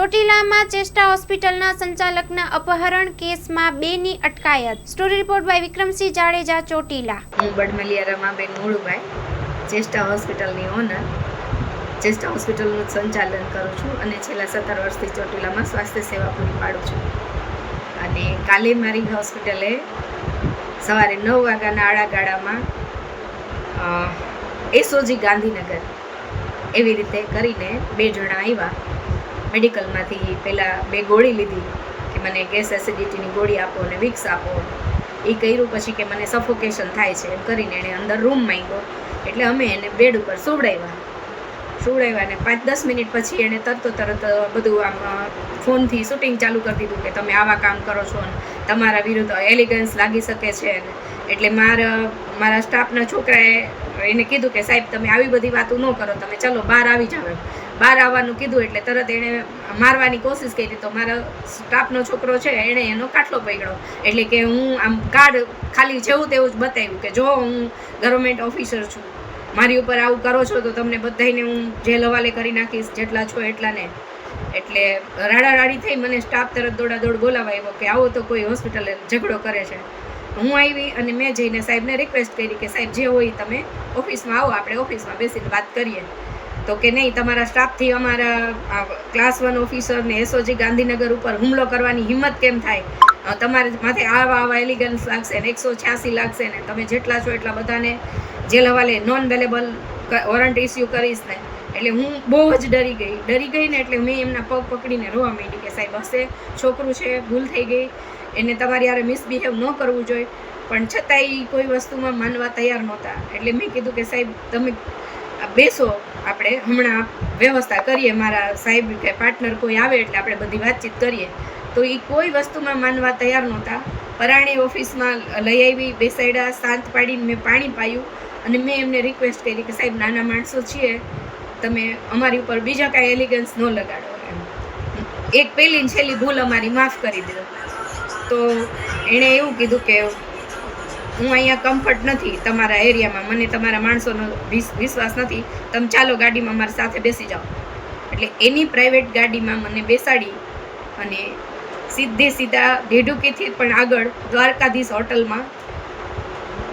ચોટીલામાં ચેષ્ટા હોસ્પિટલના સંચાલકના અપહરણ કેસમાં બેની અટકાયત. Story report by Vikramsinh Jadeja, Chotila. હું બડમલિયા રમાબેન મોળુભાઈ, ચેષ્ટા હોસ્પિટલની ઓનર. ચેષ્ટા હોસ્પિટલનું સંચાલન કરું છું અને છેલ્લા સત્તર વર્ષથી ચોટીલામાં સ્વાસ્થ્ય સેવા પૂરી પાડું છું. અને કાલે મારી હોસ્પિટલે સવારે નવ વાગ્યાના આડાગાડામાં એસઓજી ગાંધીનગર એવી રીતે કરીને બે જણા આવ્યા. મેડિકલમાંથી પહેલાં બે ગોળી લીધી કે મને ગેસ એસિડિટીની ગોળી આપો અને વિક્સ આપો. એ કર્યું પછી કે મને સફોકેશન થાય છે એમ કરીને એણે અંદર રૂમ માંગ્યો. એટલે અમે એને બેડ ઉપર સુવડાવ્યા. સુવડાવ્યા ને પાંચ દસ મિનિટ પછી એણે તરતો તરત બધું આમ ફોનથી શૂટિંગ ચાલુ કરી દીધું કે તમે આવા કામ કરો છો ને તમારા વિરુદ્ધ એલિગન્સ લાગી શકે છે ને એટલે મારા મારા સ્ટાફના છોકરાએ એને કીધું કે સાહેબ તમે આવી બધી વાતો ન કરો, તમે ચલો બહાર આવી એમ. બહાર આવવાનું કીધું એટલે તરત એણે મારવાની કોશિશ કરી. તો મારા સ્ટાફનો છોકરો છે, એણે એનો કાટલો પકડ્યો. એટલે કે હું આમ કાર્ડ ખાલી જેવું તેવું જ બતાવ્યું કે જો હું ગવર્મેન્ટ ઓફિસર છું મારી ઉપર આવું કરો છો તો તમને બધાને હું જેલ હવાલે કરી નાખીશ, જેટલા છો એટલાને. એટલે રાડારાડી થઈ મને સ્ટાફ તરત દોડાદોડ બોલાવા આવ્યો કે આવો તો કોઈ હોસ્પિટલે ઝઘડો કરે છે. હું આવી અને મેં જઈને સાહેબને રિક્વેસ્ટ કરી કે સાહેબ જે હોય તમે ઓફિસમાં આવો, આપણે ઓફિસમાં બેસીને વાત કરીએ. તો કે નહીં, તમારા સ્ટાફથી અમારા ક્લાસ વન ઓફિસર ને એસઓજી ગાંધીનગર ઉપર હુમલો કરવાની હિંમત કેમ થાય? તમારે માથે આવા આવા એલિગન્સ લાગશે ને, એકસો છ્યાસી લાગશે ને, તમે જેટલા છો એટલા બધાને જેલ હવાલે નોન વેલેબલ વોરંટ ઇસ્યુ કરીશ ને, એટલે હું બહુ જ ડરી ગઈ. ડરી ગઈ ને એટલે મેં એમના પગ પકડીને રોવા માંડી કે સાહેબ, હશે, છોકરું છે, ભૂલ થઈ ગઈ, એને તમારી યારે મિસબિહેવ ન કરવું જોઈએ. પણ છતાંય કોઈ વસ્તુમાં માનવા તૈયાર નહોતા. એટલે મેં કીધું કે સાહેબ, તમે બેસો, આપણે હમણાં વ્યવસ્થા કરીએ, મારા સાહેબ કે પાર્ટનર કોઈ આવે એટલે આપણે બધી વાતચીત કરીએ. તો એ કોઈ વસ્તુમાં માનવા તૈયાર નહોતા. પરાણી ઓફિસમાં લઈ આવી, બેસાડ્યા શાંત પાડીને મેં પાણી પાયું. અને મેં એમને રિક્વેસ્ટ કરી કે સાહેબ, નાના માણસો છીએ, તમે અમારી ઉપર બીજા કાંઈ એલિગન્સ ન લગાડો એમ. એક પહેલી છેલ્લી ભૂલ અમારી માફ કરી દો. તો એણે એવું કીધું કે હું અહીંયા કમ્ફર્ટ નથી તમારા એરિયામાં મને તમારા માણસોનો વિસ- વિશ્વાસ નથી. તમે ચાલો ગાડીમાં મારી સાથે બેસી જાઓ. એટલે એની પ્રાઇવેટ ગાડીમાં મને બેસાડી અને સીધે સીધા ઢેઢુકીથી પણ આગળ દ્વારકાધીશ હોટલમાં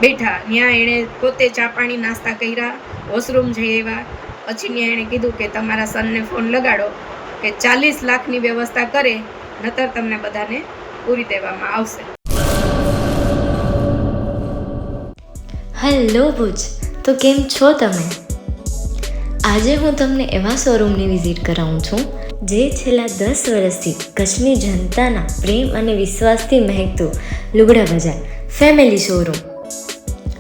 બેઠા. ત્યાં એણે પોતે ચા પાણી નાસ્તા કર્યા વોશરૂમ જઈ આવ્યા. પછી ત્યાં એણે કીધું કે તમારા સનને ફોન લગાડો કે ચાલીસ લાખની વ્યવસ્થા કરે, નતર તમને બધાને પૂરી દેવામાં આવશે. હેલો ભુજ, તો કેમ છો તમે? આજે હું તમને એવા શોરૂમની વિઝિટ કરાવું છું, જે છેલ્લા દસ વર્ષથી કચ્છની જનતાના પ્રેમ અને વિશ્વાસથી મહેકતું લુગડા બજાર ફેમિલી શોરૂમ